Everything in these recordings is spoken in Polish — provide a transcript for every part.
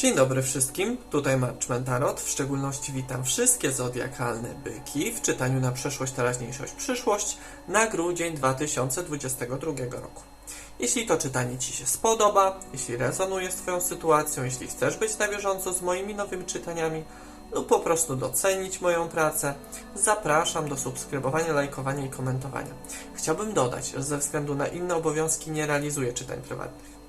Dzień dobry wszystkim, tutaj Marczman Tarot. W szczególności witam wszystkie zodiakalne byki w czytaniu na przeszłość, teraźniejszość, przyszłość na grudzień 2022 roku. Jeśli to czytanie Ci się spodoba, jeśli rezonuje z Twoją sytuacją, jeśli chcesz być na bieżąco z moimi nowymi czytaniami lub po prostu docenić moją pracę, zapraszam do subskrybowania, lajkowania i komentowania. Chciałbym dodać, że ze względu na inne obowiązki nie realizuję czytań prywatnych.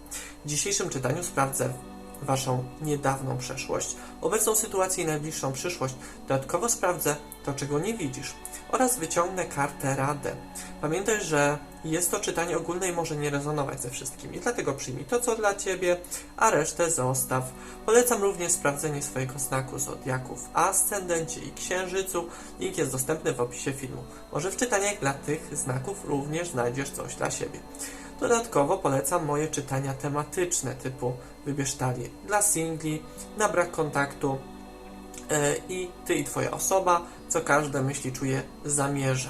W dzisiejszym czytaniu sprawdzę Waszą niedawną przeszłość, obecną sytuację i najbliższą przyszłość. Dodatkowo sprawdzę to, czego nie widzisz oraz wyciągnę kartę Radę. Pamiętaj, że jest to czytanie ogólne i może nie rezonować ze wszystkimi, dlatego przyjmij to, co dla Ciebie, a resztę zostaw. Polecam również sprawdzenie swojego znaku zodiaku w ascendencie i księżycu. Link jest dostępny w opisie filmu. Może w czytaniach dla tych znaków również znajdziesz coś dla siebie. Dodatkowo polecam moje czytania tematyczne typu wybierz talię dla singli, na brak kontaktu e, i ty i twoja osoba, co każde myśli czuje zamierza.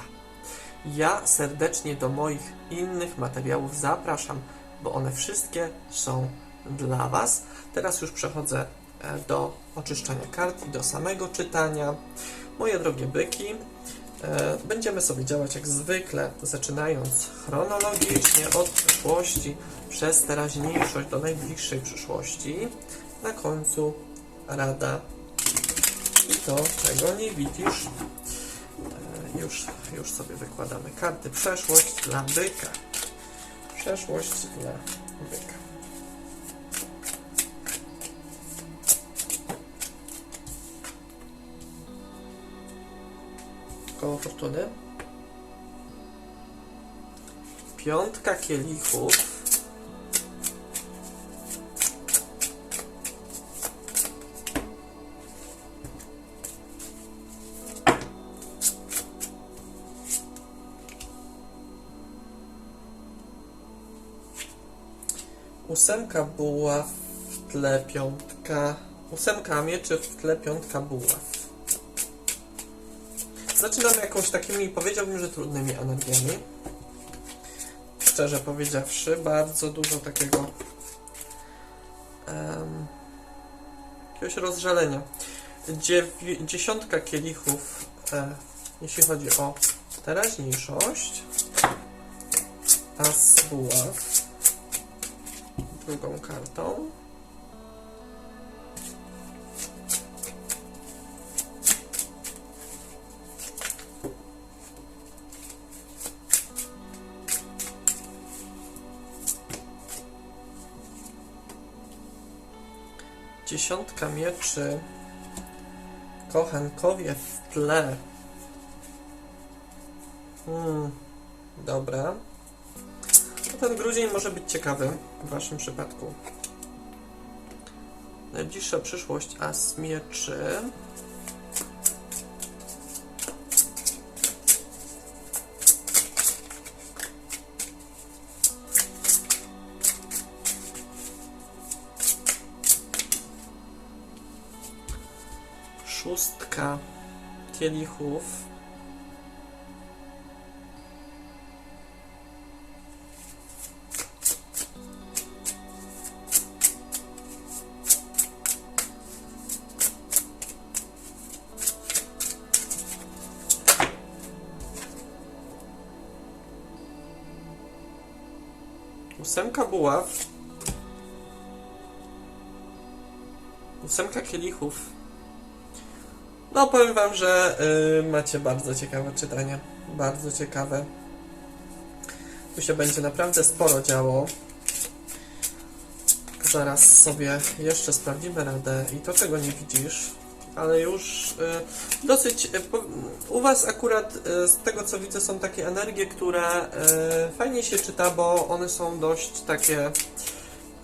Ja serdecznie do moich innych materiałów zapraszam, bo one wszystkie są dla Was. Teraz już przechodzę e, do oczyszczania kart i do samego czytania. Moje drogie byki, Będziemy sobie działać jak zwykle, zaczynając chronologicznie od przyszłości przez teraźniejszość do najbliższej przyszłości. Na końcu rada i to, czego nie widzisz. E, Już, już sobie wykładamy karty. Przeszłość dla byka. Przeszłość dla byka. Koło fortuny. Piątka kielichów. Ósemka buław w tle piątka. Ósemka mieczy w tle piątka buław. Zaczynamy jakąś takimi, powiedziałbym, że trudnymi energiami. Szczerze powiedziawszy, bardzo dużo takiego em, jakiegoś rozżalenia. Dziewi- dziesiątka kielichów, e, jeśli chodzi o teraźniejszość. As buław drugą kartą. Dziesiątka mieczy. Kochankowie w tle. Hmm, dobra. No ten grudzień może być ciekawy w waszym przypadku. Najbliższa przyszłość as mieczy. Szóstka kielichów. Ósemka buław. Ósemka kielichów. No, powiem Wam, że y, macie bardzo ciekawe czytanie. Bardzo ciekawe. Tu się będzie naprawdę sporo działo. Zaraz sobie jeszcze sprawdzimy radę i to, czego nie widzisz. Ale już y, dosyć. Y, po, u Was akurat y, z tego co widzę są takie energie, które y, fajnie się czyta, bo one są dość takie.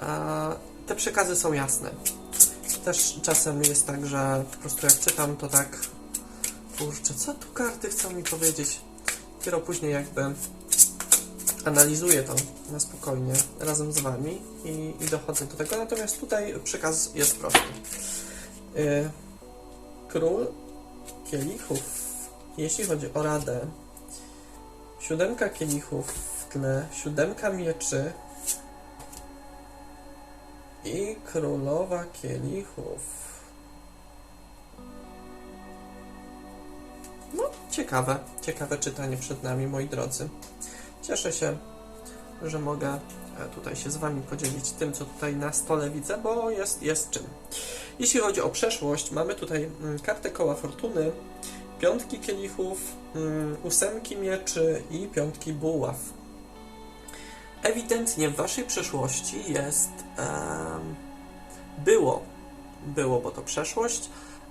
a, te przekazy są jasne też czasem jest tak, że po prostu jak czytam, to tak kurczę, co tu karty chcą mi powiedzieć? Dopiero później jakby analizuję to na spokojnie razem z Wami i, i dochodzę do tego. Natomiast tutaj przekaz jest prosty. Yy, król kielichów, jeśli chodzi o radę, siódemka kielichów w tle, siódemka mieczy I królowa kielichów. No, ciekawe, ciekawe czytanie przed nami, moi drodzy. Cieszę się, że mogę e, tutaj się z Wami podzielić tym, co tutaj na stole widzę, bo jest, jest czym. Jeśli chodzi o przeszłość, mamy tutaj mm, kartę koła fortuny, piątki kielichów, mm, ósemki mieczy i piątki buław. Ewidentnie w Waszej przeszłości jest, było, było, bo to przeszłość,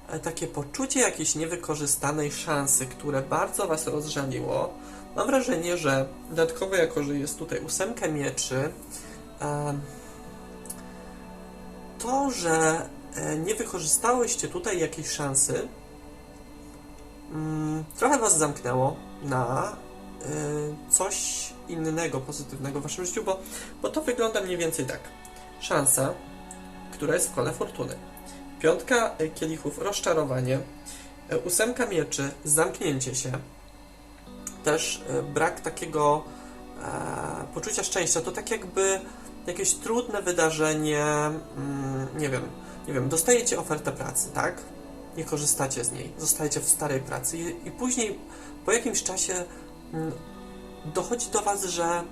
e, takie poczucie jakiejś niewykorzystanej szansy, które bardzo Was rozżaliło. Mam wrażenie, że dodatkowo, jako że jest tutaj ósemka mieczy, to, że e, nie wykorzystałyście tutaj jakiejś szansy, mm, trochę Was zamknęło na coś innego pozytywnego w Waszym życiu, bo, bo to wygląda mniej więcej tak. Szansa, która jest w kole fortuny. Piątka y, kielichów, rozczarowanie. Y, Ósemka mieczy, zamknięcie się. Też y, brak takiego e, poczucia szczęścia. To tak jakby jakieś trudne wydarzenie, mm, nie wiem, nie wiem, dostajecie ofertę pracy, tak? Nie korzystacie z niej, zostajecie w starej pracy i, i później po jakimś czasie dochodzi do Was, że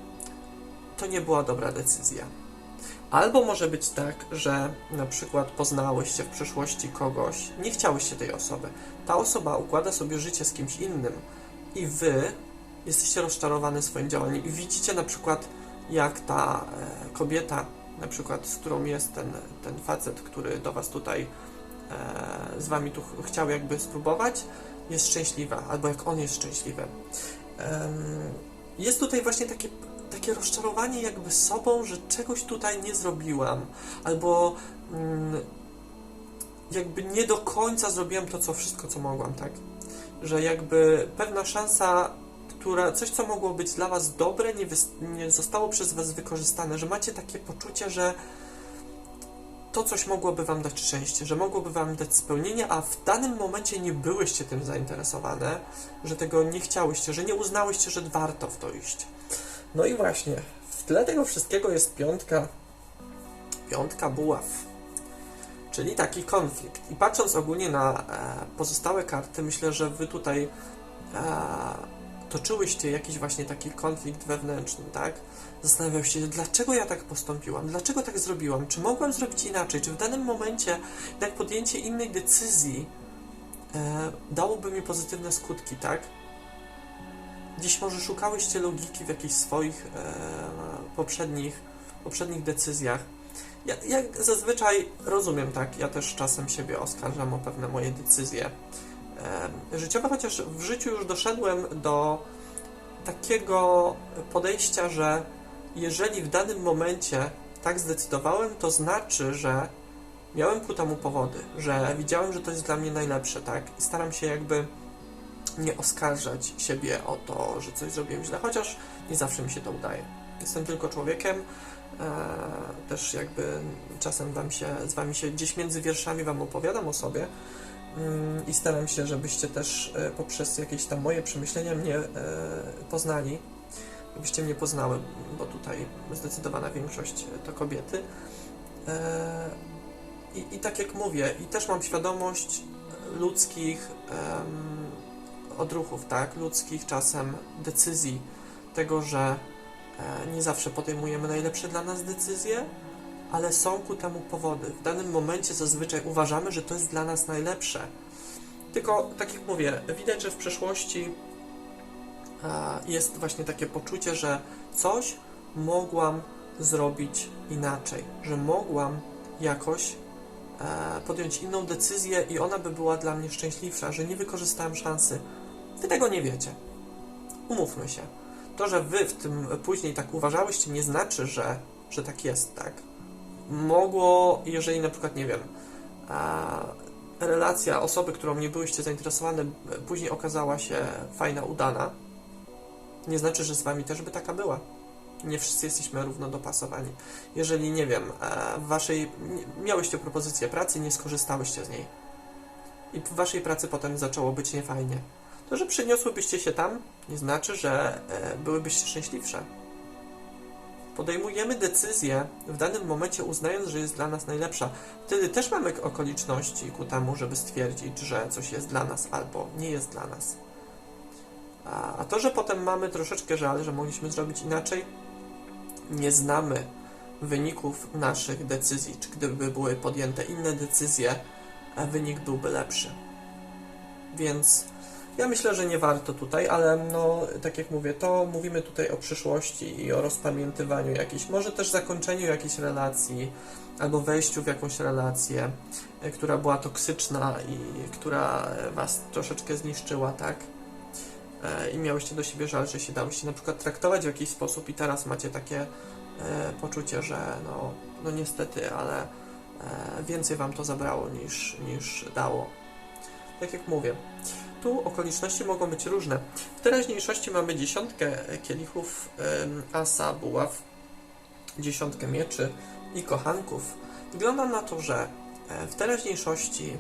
to nie była dobra decyzja. Albo może być tak, że na przykład poznałyście w przeszłości kogoś, nie chciałyście tej osoby. Ta osoba układa sobie życie z kimś innym i Wy jesteście rozczarowane swoim działaniem i widzicie na przykład jak ta e, kobieta, na przykład z którą jest ten, ten facet, który do Was tutaj e, z Wami tu ch- chciał jakby spróbować, jest szczęśliwa, albo jak on jest szczęśliwy. Jest tutaj właśnie takie, takie rozczarowanie jakby sobą, że czegoś tutaj nie zrobiłam, albo mm, jakby nie do końca zrobiłam to, co wszystko, co mogłam, tak? Że jakby pewna szansa, która, coś, co mogło być dla Was dobre, nie, wys, nie zostało przez Was wykorzystane, że macie takie poczucie, że to coś mogłoby Wam dać szczęście, że mogłoby Wam dać spełnienie, a w danym momencie nie byłyście tym zainteresowane, że tego nie chciałyście, że nie uznałyście, że warto w to iść. No i właśnie, w tle tego wszystkiego jest piątka, piątka buław, czyli taki konflikt. I patrząc ogólnie na e, pozostałe karty, myślę, że Wy tutaj e, toczyłyście jakiś właśnie taki konflikt wewnętrzny, tak? Zastanawiałyście się, dlaczego ja tak postąpiłam, dlaczego tak zrobiłam, czy mogłam zrobić inaczej, czy w danym momencie jednak podjęcie innej decyzji e, dałoby mi pozytywne skutki, tak? Dziś może szukałyście logiki w jakichś swoich e, poprzednich, poprzednich decyzjach. Ja, ja zazwyczaj rozumiem, tak, ja też czasem siebie oskarżam o pewne moje decyzje e, życiowe, chociaż w życiu już doszedłem do takiego podejścia, że jeżeli w danym momencie tak zdecydowałem, to znaczy, że miałem ku temu powody, że widziałem, że to jest dla mnie najlepsze, tak? I staram się jakby nie oskarżać siebie o to, że coś zrobiłem źle, chociaż nie zawsze mi się to udaje. Jestem tylko człowiekiem, e, też jakby czasem wam się, z wami się gdzieś między wierszami wam opowiadam o sobie mm, i staram się, żebyście też e, poprzez jakieś tam moje przemyślenia mnie e, poznali, żebyście mnie poznały, bo tutaj zdecydowana większość to kobiety. E, i, I tak jak mówię, i też mam świadomość ludzkich odruchów, tak, ludzkich czasem decyzji, tego, że e, nie zawsze podejmujemy najlepsze dla nas decyzje, ale są ku temu powody. W danym momencie zazwyczaj uważamy, że to jest dla nas najlepsze. Tylko, tak jak mówię, widać, że w przeszłości e, jest właśnie takie poczucie, że coś mogłam zrobić inaczej, że mogłam jakoś e, podjąć inną decyzję i ona by była dla mnie szczęśliwsza, że nie wykorzystałem szansy. Wy tego nie wiecie. Umówmy się. To, że wy w tym później tak uważałyście, nie znaczy, że, że tak jest, tak? Mogło, jeżeli na przykład, nie wiem, relacja osoby, którą nie byłyście zainteresowane, później okazała się fajna, udana, nie znaczy, że z wami też by taka była. Nie wszyscy jesteśmy równo dopasowani. Jeżeli, nie wiem, e, w waszej, miałyście propozycję pracy, nie skorzystałyście z niej i w waszej pracy potem zaczęło być niefajnie, to, że przeniosłybyście się tam, nie znaczy, że e, byłybyście szczęśliwsze. podejmujemy decyzję w danym momencie, uznając, że jest dla nas najlepsza. Wtedy też mamy okoliczności ku temu, żeby stwierdzić, że coś jest dla nas albo nie jest dla nas. A, to, że potem mamy troszeczkę żal, że mogliśmy zrobić inaczej, nie znamy wyników naszych decyzji, czy gdyby były podjęte inne decyzje, wynik byłby lepszy. Więc ja myślę, że nie warto tutaj, ale no, tak jak mówię, to mówimy tutaj o przyszłości i o rozpamiętywaniu jakiejś, może też zakończeniu jakiejś relacji, albo wejściu w jakąś relację, e, która była toksyczna i która was troszeczkę zniszczyła, tak? E, I miałyście do siebie żal, że się dałyście na przykład traktować w jakiś sposób i teraz macie takie e, poczucie, że no, no niestety, ale e, więcej wam to zabrało niż, niż dało. Tak jak mówię, tu okoliczności mogą być różne. W teraźniejszości mamy dziesiątkę kielichów asa, buław, dziesiątkę mieczy i kochanków. Wygląda na to, że w teraźniejszości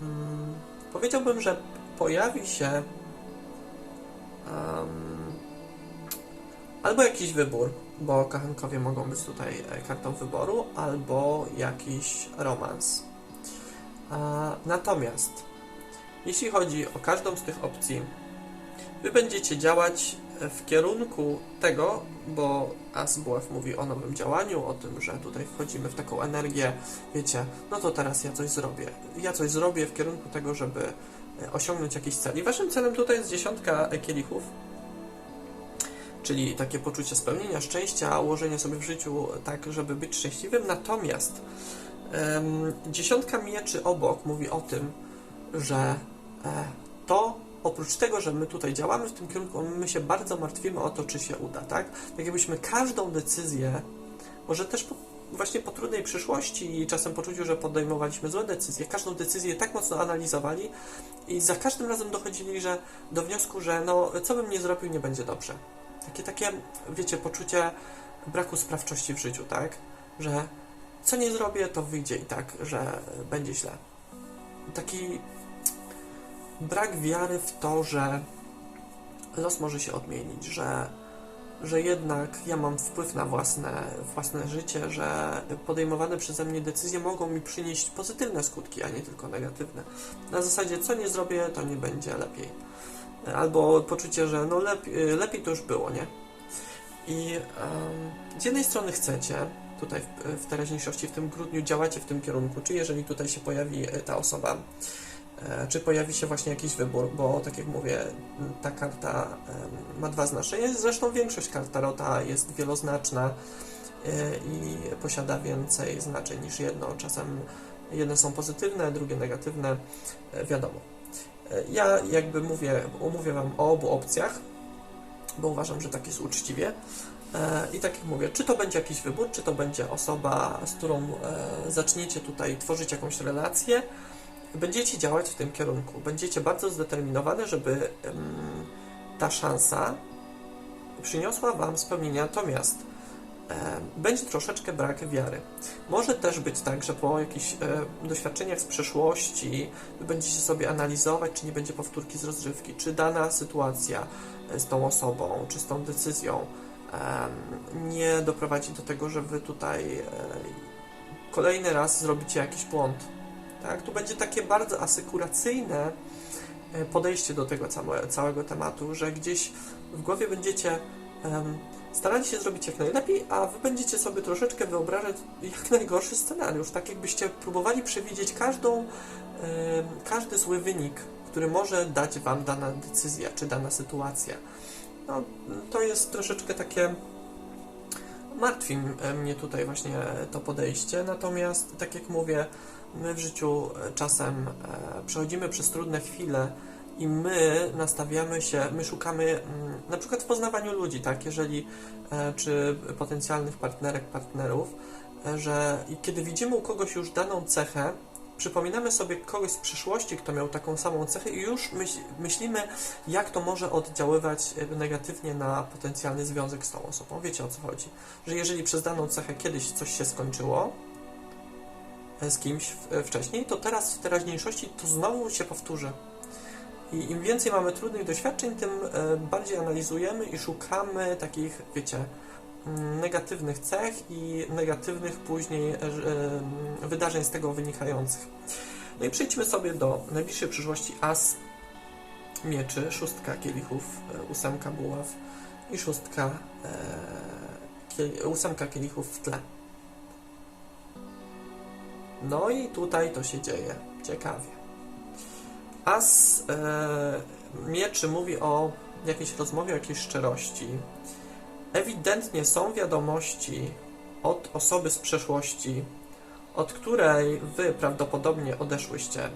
mm, powiedziałbym, że pojawi się em, albo jakiś wybór, bo kochankowie mogą być tutaj e, kartą wyboru, albo jakiś romans. A, natomiast jeśli chodzi o każdą z tych opcji, wy będziecie działać w kierunku tego, bo Asbuław mówi o nowym działaniu, o tym, że tutaj wchodzimy w taką energię, wiecie, no to teraz ja coś zrobię. Ja coś zrobię w kierunku tego, żeby e, osiągnąć jakiś cel. I waszym celem tutaj jest dziesiątka kielichów, czyli takie poczucie spełnienia, szczęścia, ułożenie sobie w życiu tak, żeby być szczęśliwym. Natomiast em, dziesiątka mieczy obok mówi o tym, że e, to oprócz tego, że my tutaj działamy w tym kierunku, my się bardzo martwimy o to, czy się uda, tak? Tak jakbyśmy każdą decyzję, może też po, właśnie po trudnej przyszłości i czasem poczuciu, że podejmowaliśmy złe decyzje, każdą decyzję tak mocno analizowali i za każdym razem dochodzili, że do wniosku, że no, co bym nie zrobił, nie będzie dobrze. Takie, takie, wiecie, poczucie braku sprawczości w życiu, tak? Że co nie zrobię, to wyjdzie i tak, że będzie źle. Taki brak wiary w to, że los może się odmienić, że, że jednak ja mam wpływ na własne, własne życie, że podejmowane przeze mnie decyzje mogą mi przynieść pozytywne skutki, a nie tylko negatywne. Na zasadzie, co nie zrobię, to nie będzie lepiej. Albo poczucie, że no lepiej, lepiej to już było, nie? I um, z jednej strony chcecie, tutaj w, w teraźniejszości, w tym grudniu działacie w tym kierunku, czy jeżeli tutaj się pojawi e, ta osoba, czy pojawi się właśnie jakiś wybór, bo tak jak mówię, ta karta ma dwa znaczenia, zresztą większość kart Tarota jest wieloznaczna e, i posiada więcej znaczeń niż jedno. Czasem jedne są pozytywne, drugie negatywne, e, wiadomo. E, Ja jakby mówię, omówię Wam o obu opcjach, bo uważam, że tak jest uczciwie. E, I tak jak mówię, czy to będzie jakiś wybór, czy to będzie osoba, z którą e, zaczniecie tutaj tworzyć jakąś relację, będziecie działać w tym kierunku. Będziecie bardzo zdeterminowane, żeby ta szansa przyniosła Wam spełnienie. Natomiast e, będzie troszeczkę brak wiary. Może też być tak, że po jakichś e, doświadczeniach z przeszłości będziecie sobie analizować, czy nie będzie powtórki z rozrywki, czy dana sytuacja e, z tą osobą, czy z tą decyzją nie doprowadzi do tego, że wy tutaj kolejny raz zrobicie jakiś błąd. Tak? Tu będzie takie bardzo asykuracyjne e, podejście do tego całe, całego tematu, że gdzieś w głowie będziecie starali się zrobić jak najlepiej, a wy będziecie sobie troszeczkę wyobrażać jak najgorszy scenariusz, tak jakbyście próbowali przewidzieć każdą, każdy zły wynik, który może dać wam dana decyzja czy dana sytuacja. No, to jest troszeczkę takie martwi mnie tutaj właśnie to podejście, natomiast tak jak mówię, my w życiu e, czasem e, przechodzimy przez trudne chwile i my nastawiamy się, my szukamy mm, na przykład w poznawaniu ludzi, tak, jeżeli e, czy potencjalnych partnerek, partnerów, że kiedy widzimy u kogoś już daną cechę, przypominamy sobie kogoś z przyszłości, kto miał taką samą cechę i już myśl, myślimy, jak to może oddziaływać negatywnie na potencjalny związek z tą osobą. Wiecie o co chodzi? Że jeżeli przez daną cechę kiedyś coś się skończyło z kimś e, wcześniej, to teraz w teraźniejszości to znowu się powtórzy. I im więcej mamy trudnych doświadczeń, tym e, bardziej analizujemy i szukamy takich, wiecie, mm, negatywnych cech i negatywnych później e, e, wydarzeń z tego wynikających. No i przejdźmy sobie do najbliższej przyszłości as mieczy, szóstka kielichów, e, ósemka buław i szóstka e, kiel, ósemka kielichów w tle. No i tutaj to się dzieje ciekawie. As e, mieczy mówi o jakiejś rozmowie, o jakiejś szczerości. Ewidentnie są wiadomości od osoby z przeszłości, od której wy prawdopodobnie odeszłyście,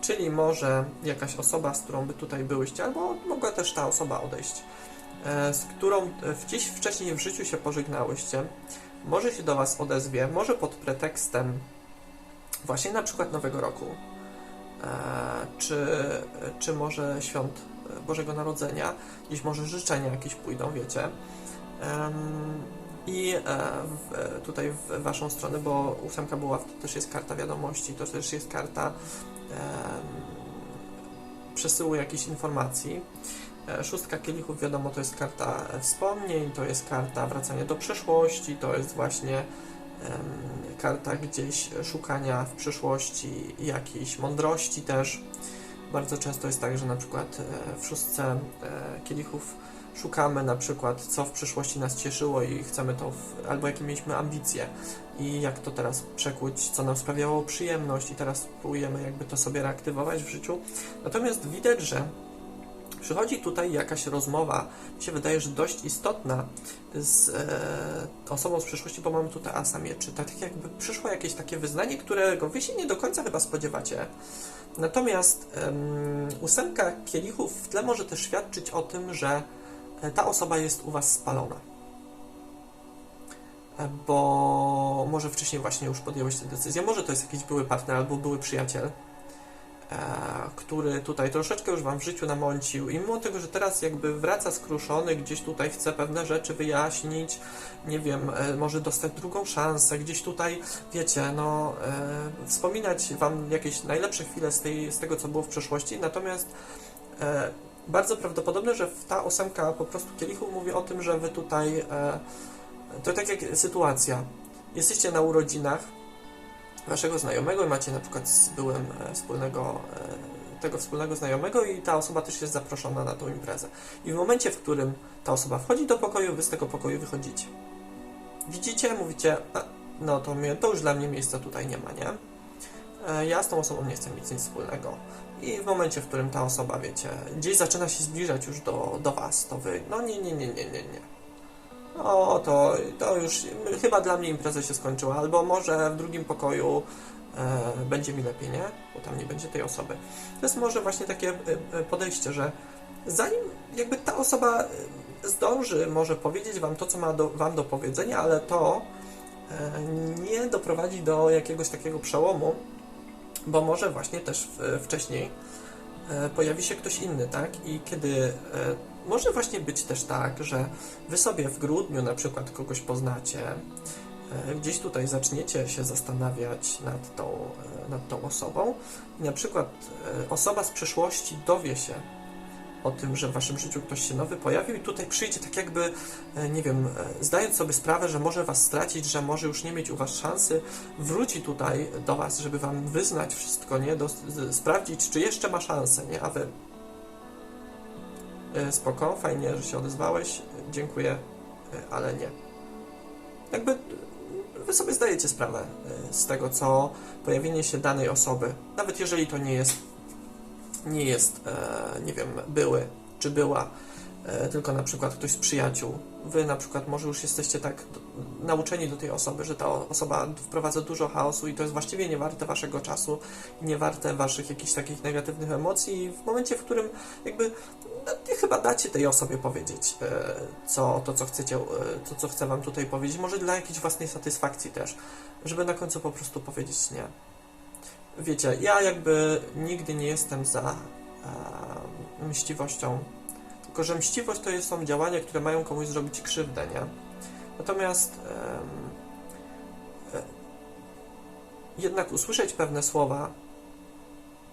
czyli może jakaś osoba, z którą by tutaj byłyście, albo mogła też ta osoba odejść, e, z którą gdzieś wcześniej w życiu się pożegnałyście, może się do was odezwie, może pod pretekstem właśnie na przykład Nowego Roku, e, czy, czy może świąt Bożego Narodzenia, gdzieś może życzenia jakieś pójdą, wiecie. I e, tutaj w waszą stronę, bo ósemka była, to też jest karta wiadomości, to też jest karta przesyłu jakichś informacji. E, Szóstka kielichów, wiadomo, to jest karta wspomnień, to jest karta wracania do przeszłości, to jest właśnie karta gdzieś szukania w przyszłości jakiejś mądrości też. Bardzo często jest tak, że na przykład e, w szóstce e, kielichów szukamy na przykład, co w przyszłości nas cieszyło i chcemy to, w, albo jakie mieliśmy ambicje i jak to teraz przekuć, co nam sprawiało przyjemność i teraz próbujemy jakby to sobie reaktywować w życiu. Natomiast widać, że przychodzi tutaj jakaś rozmowa, mi się wydaje, że dość istotna z e, osobą z przyszłości, bo mamy tutaj asa mieczy. Tak jakby przyszło jakieś takie wyznanie, którego wy się nie do końca chyba spodziewacie. Natomiast em, ósemka kielichów w tle może też świadczyć o tym, że e, ta osoba jest u Was spalona. E, Bo może wcześniej właśnie już podjęłeś tę decyzję, może to jest jakiś były partner albo były przyjaciel, który tutaj troszeczkę już Wam w życiu namącił. I mimo tego, że teraz jakby wraca skruszony, gdzieś tutaj chce pewne rzeczy wyjaśnić, nie wiem, e, może dostać drugą szansę, gdzieś tutaj, wiecie, no, e, wspominać Wam jakieś najlepsze chwile z, tej, z tego, co było w przeszłości, natomiast e, bardzo prawdopodobne, że ta ósemka po prostu kielichu mówi o tym, że Wy tutaj, e, to tak jak sytuacja, jesteście na urodzinach Waszego znajomego i macie na przykład z byłym e, wspólnego e, tego wspólnego znajomego i ta osoba też jest zaproszona na tą imprezę. I w momencie, w którym ta osoba wchodzi do pokoju, wy z tego pokoju wychodzicie. Widzicie, mówicie, no to, to już dla mnie miejsca tutaj nie ma, nie? E, Ja z tą osobą nie chcę mieć nic wspólnego. I w momencie, w którym ta osoba, wiecie, gdzieś zaczyna się zbliżać już do, do was, to wy, no nie, nie, nie, nie, nie, nie. O, to, to już chyba dla mnie impreza się skończyła, albo może w drugim pokoju e, będzie mi lepiej, nie? Bo tam nie będzie tej osoby. To jest może właśnie takie e, e, podejście, że zanim jakby ta osoba e, zdąży może powiedzieć wam to, co ma do, wam do powiedzenia, ale to e, nie doprowadzi do jakiegoś takiego przełomu, bo może właśnie też w, wcześniej e, pojawi się ktoś inny, tak? I kiedy może właśnie być też tak, że wy sobie w grudniu na przykład kogoś poznacie, e, gdzieś tutaj zaczniecie się zastanawiać nad tą, e, nad tą osobą i na przykład e, osoba z przeszłości dowie się o tym, że w waszym życiu ktoś się nowy pojawił i tutaj przyjdzie tak jakby, nie wiem, zdając sobie sprawę, że może was stracić, że może już nie mieć u was szansy, wróci tutaj do was, żeby wam wyznać wszystko, nie? Do, sprawdzić, czy jeszcze ma szansę, nie? A wy spoko, fajnie, że się odezwałeś, dziękuję, e, ale nie. Jakby e, wy sobie zdajecie sprawę e, z tego, co pojawienie się danej osoby, nawet jeżeli to nie jest, nie jest, e, nie wiem, były czy była, e, tylko na przykład ktoś z przyjaciół. Wy na przykład może już jesteście tak nauczeni do tej osoby, że ta osoba wprowadza dużo chaosu i to jest właściwie nie warte waszego czasu, nie warte waszych jakichś takich negatywnych emocji i w momencie, w którym jakby no, chyba dacie tej osobie powiedzieć e, co, to, co chcecie, e, to, co chce wam tutaj powiedzieć, może dla jakiejś własnej satysfakcji też, żeby na końcu po prostu powiedzieć nie. Wiecie, ja jakby nigdy nie jestem za e, mściwością, tylko że mściwość to są działania, które mają komuś zrobić krzywdę, nie? Natomiast e, jednak usłyszeć pewne słowa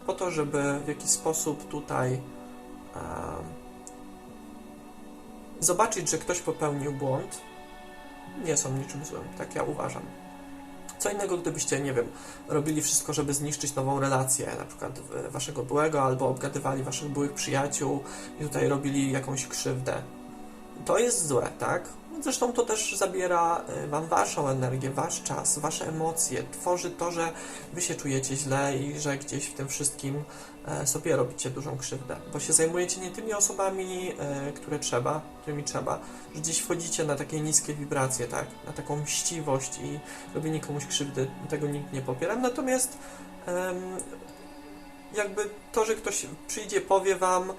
po to, żeby w jakiś sposób tutaj em, zobaczyć, że ktoś popełnił błąd nie są niczym złym, tak ja uważam. Co innego, gdybyście, nie wiem, robili wszystko, żeby zniszczyć nową relację, na przykład w- waszego byłego, albo obgadywali waszych byłych przyjaciół i tutaj robili jakąś krzywdę. To jest złe, tak? Zresztą to też zabiera y, wam waszą energię, wasz czas, wasze emocje, tworzy to, że wy się czujecie źle i że gdzieś w tym wszystkim e, sobie robicie dużą krzywdę, bo się zajmujecie nie tymi osobami, e, które trzeba, którymi trzeba, że gdzieś wchodzicie na takie niskie wibracje, tak, na taką mściwość i robienie komuś krzywdy, tego nikt nie popieram, natomiast jakby to, że ktoś przyjdzie, powie wam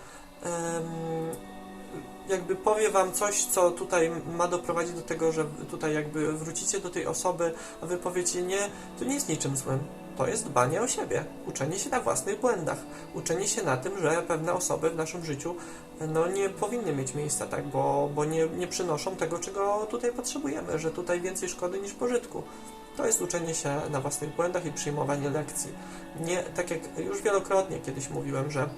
jakby powie wam coś, co tutaj ma doprowadzić do tego, że tutaj jakby wrócicie do tej osoby, a wy powiecie nie, to nie jest niczym złym. To jest dbanie o siebie, uczenie się na własnych błędach, uczenie się na tym, że pewne osoby w naszym życiu no, nie powinny mieć miejsca, tak, bo, bo nie, nie przynoszą tego, czego tutaj potrzebujemy, że tutaj więcej szkody niż pożytku. To jest uczenie się na własnych błędach i przyjmowanie lekcji. Nie, tak jak już wielokrotnie kiedyś mówiłem, że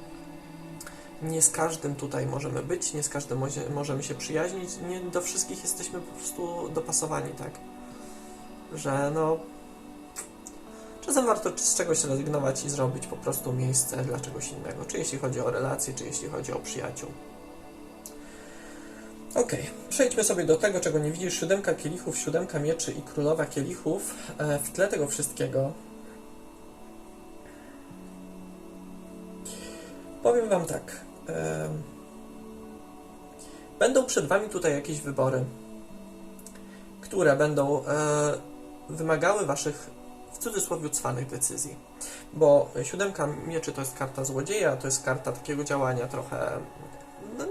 nie z każdym tutaj możemy być, nie z każdym możemy się przyjaźnić, nie do wszystkich jesteśmy po prostu dopasowani, tak? Że no. Czasem warto z czegoś rezygnować i zrobić po prostu miejsce dla czegoś innego. Czy jeśli chodzi o relacje, czy jeśli chodzi o przyjaciół. Okej, przejdźmy sobie do tego, czego nie widzisz. Siódemka kielichów, siódemka mieczy i królowa kielichów. E, W tle tego wszystkiego Powiem Wam tak. Będą przed Wami tutaj jakieś wybory, które będą e, wymagały Waszych, w cudzysłowie, cwanych decyzji. Bo siódemka mieczy to jest karta złodzieja, to jest karta takiego działania trochę, no,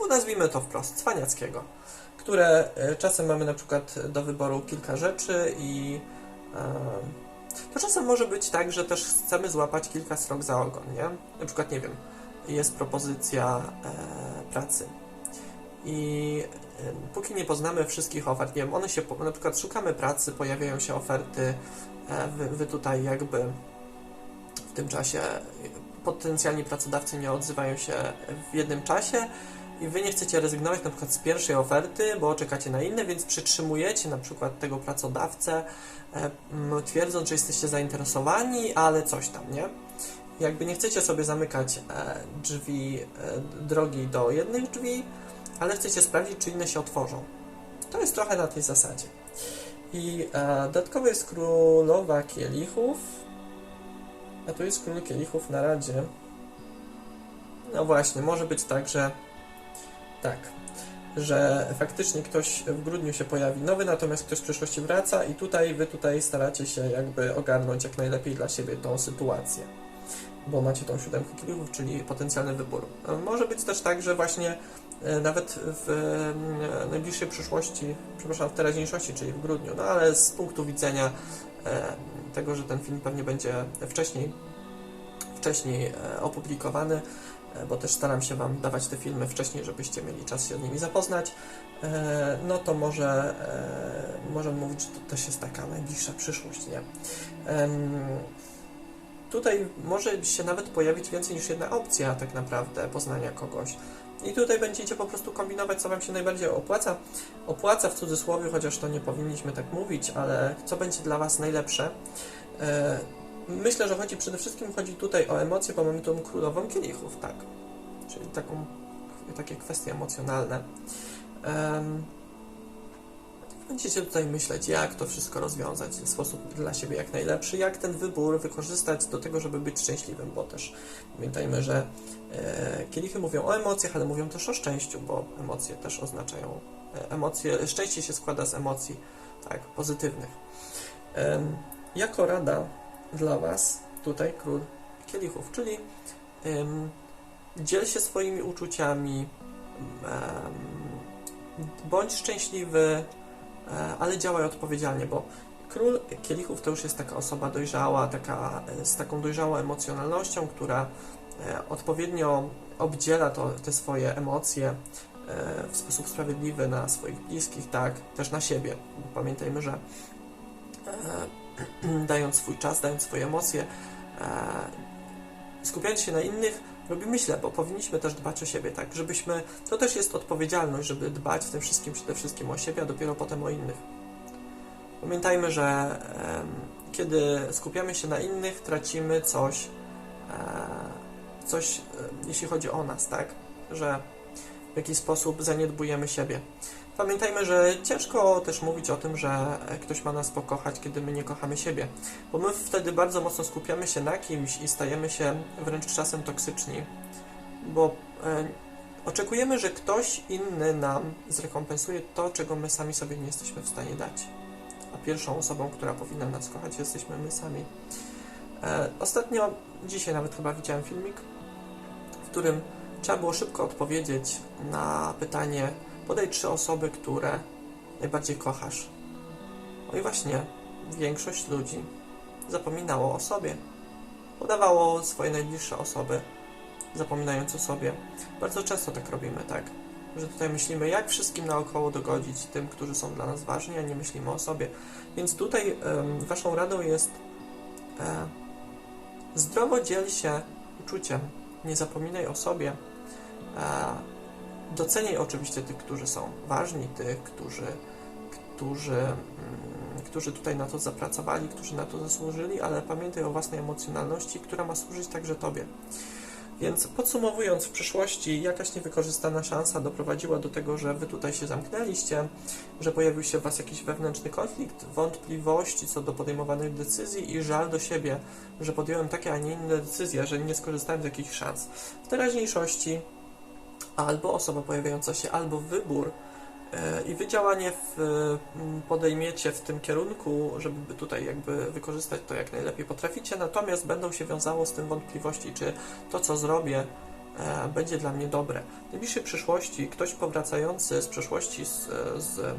no, nazwijmy to wprost, cwaniackiego, które e, czasem mamy na przykład do wyboru kilka rzeczy i e, to czasem może być tak, że też chcemy złapać kilka srok za ogon, nie? Na przykład, nie wiem, jest propozycja e, pracy i póki nie poznamy wszystkich ofert, nie wiem, one się, na przykład szukamy pracy, pojawiają się oferty, e, wy, wy tutaj jakby w tym czasie potencjalni pracodawcy nie odzywają się w jednym czasie i wy nie chcecie rezygnować na przykład z pierwszej oferty, bo czekacie na inne, więc przytrzymujecie na przykład tego pracodawcę, e, twierdząc, że jesteście zainteresowani, ale coś tam, nie? Jakby nie chcecie sobie zamykać e, drzwi, e, drogi do jednych drzwi, ale chcecie sprawdzić, czy inne się otworzą. To jest trochę na tej zasadzie. I e, dodatkowo jest królowa kielichów, a tu jest król kielichów na radzie. No właśnie, może być tak, że tak, że faktycznie ktoś w grudniu się pojawi nowy, natomiast ktoś w przyszłości wraca i tutaj wy tutaj staracie się jakby ogarnąć jak najlepiej dla siebie tą sytuację. Bo macie tą siódemkę kielichów, czyli potencjalny wybór. E, Może być też tak, że właśnie e, nawet w e, najbliższej przyszłości, przepraszam, w teraźniejszości, czyli w grudniu, no ale z punktu widzenia tego, że ten film pewnie będzie wcześniej, wcześniej opublikowany, bo też staram się Wam dawać te filmy wcześniej, żebyście mieli czas się z nimi zapoznać, no to może możemy mówić, że to też jest taka najbliższa przyszłość, nie? Tutaj może się nawet pojawić więcej niż jedna opcja tak naprawdę poznania kogoś. I tutaj będziecie po prostu kombinować, co Wam się najbardziej opłaca. Opłaca w cudzysłowie, chociaż to nie powinniśmy tak mówić, ale co będzie dla Was najlepsze. E, Myślę, że chodzi przede wszystkim chodzi tutaj o emocje, bo mamy tą królową kielichów, tak. Czyli taką, takie kwestie emocjonalne. Em, Będziecie tutaj myśleć, jak to wszystko rozwiązać w sposób dla siebie jak najlepszy, jak ten wybór wykorzystać do tego, żeby być szczęśliwym, bo też pamiętajmy, że e, kielichy mówią o emocjach, ale mówią też o szczęściu, bo emocje też oznaczają e, emocje, szczęście się składa z emocji, tak, pozytywnych. Em, jako rada dla Was tutaj król kielichów, czyli dziel się swoimi uczuciami, bądź szczęśliwy, e, ale działaj odpowiedzialnie, bo król kielichów to już jest taka osoba dojrzała, taka, e, z taką dojrzałą emocjonalnością, która e, odpowiednio obdziela to, te swoje emocje e, w sposób sprawiedliwy na swoich bliskich, tak, też na siebie. Pamiętajmy, że e, dając swój czas, dając swoje emocje, e, skupiając się na innych, robimy źle, bo powinniśmy też dbać o siebie, tak, żebyśmy, to też jest odpowiedzialność, żeby dbać w tym wszystkim przede wszystkim o siebie, a dopiero potem o innych. Pamiętajmy, że em, kiedy skupiamy się na innych, tracimy coś, e, coś, e, jeśli chodzi o nas, tak, że w jakiś sposób zaniedbujemy siebie. Pamiętajmy, że ciężko też mówić o tym, że ktoś ma nas pokochać, kiedy my nie kochamy siebie, bo my wtedy bardzo mocno skupiamy się na kimś i stajemy się wręcz czasem toksyczni, bo e, oczekujemy, że ktoś inny nam zrekompensuje to, czego my sami sobie nie jesteśmy w stanie dać. A pierwszą osobą, która powinna nas kochać, jesteśmy my sami. E, ostatnio, dzisiaj nawet chyba widziałem filmik, w którym trzeba było szybko odpowiedzieć na pytanie, podaj trzy osoby, które najbardziej kochasz. No i właśnie większość ludzi zapominało o sobie. Podawało swoje najbliższe osoby, zapominając o sobie. Bardzo często tak robimy, tak? Że tutaj myślimy, jak wszystkim naokoło dogodzić tym, którzy są dla nas ważni, a nie myślimy o sobie. Więc tutaj em, Waszą radą jest e, zdrowo dziel się uczuciem. Nie zapominaj o sobie. E, doceniaj oczywiście tych, którzy są ważni, tych, którzy, którzy, mm, którzy tutaj na to zapracowali, którzy na to zasłużyli, ale pamiętaj o własnej emocjonalności, która ma służyć także Tobie. Więc podsumowując, w przyszłości jakaś niewykorzystana szansa doprowadziła do tego, że Wy tutaj się zamknęliście, że pojawił się w Was jakiś wewnętrzny konflikt, wątpliwości co do podejmowanych decyzji i żal do siebie, że podjąłem takie, a nie inne decyzje, że nie skorzystałem z jakichś szans. W teraźniejszości albo osoba pojawiająca się, albo wybór e, i wy działanie w, podejmiecie w tym kierunku, żeby tutaj jakby wykorzystać to jak najlepiej potraficie, natomiast będą się wiązało z tym wątpliwości, czy to, co zrobię, e, będzie dla mnie dobre. W najbliższej przyszłości ktoś powracający z przeszłości z, z em,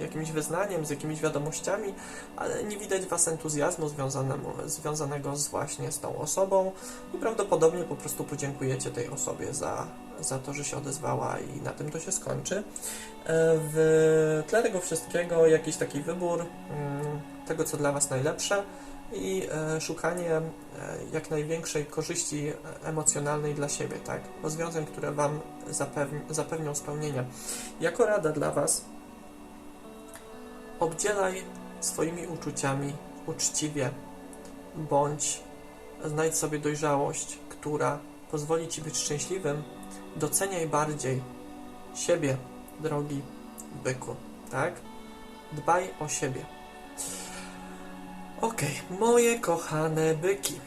jakimś wyznaniem, z jakimiś wiadomościami, ale nie widać Was entuzjazmu związanego z właśnie z tą osobą i prawdopodobnie po prostu podziękujecie tej osobie za, za to, że się odezwała i na tym to się skończy. E, W tle tego wszystkiego jakiś taki wybór mm, tego, co dla Was najlepsze i e, szukanie e, jak największej korzyści emocjonalnej dla siebie, tak? Rozwiązań, które Wam zapewni, zapewnią spełnienie. Jako rada dla Was, obdzielaj swoimi uczuciami uczciwie, bądź znajdź sobie dojrzałość, która pozwoli Ci być szczęśliwym, doceniaj bardziej siebie, drogi byku, tak? Dbaj o siebie. Okej, moje kochane byki.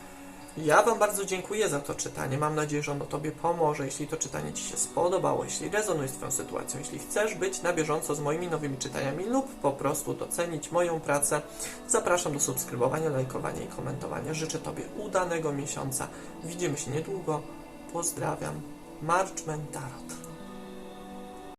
Ja Wam bardzo dziękuję za to czytanie. Mam nadzieję, że ono Tobie pomoże. Jeśli to czytanie Ci się spodobało, jeśli rezonuje z Twoją sytuacją, jeśli chcesz być na bieżąco z moimi nowymi czytaniami lub po prostu docenić moją pracę, zapraszam do subskrybowania, lajkowania i komentowania. Życzę Tobie udanego miesiąca. Widzimy się niedługo. Pozdrawiam. March Mentarot.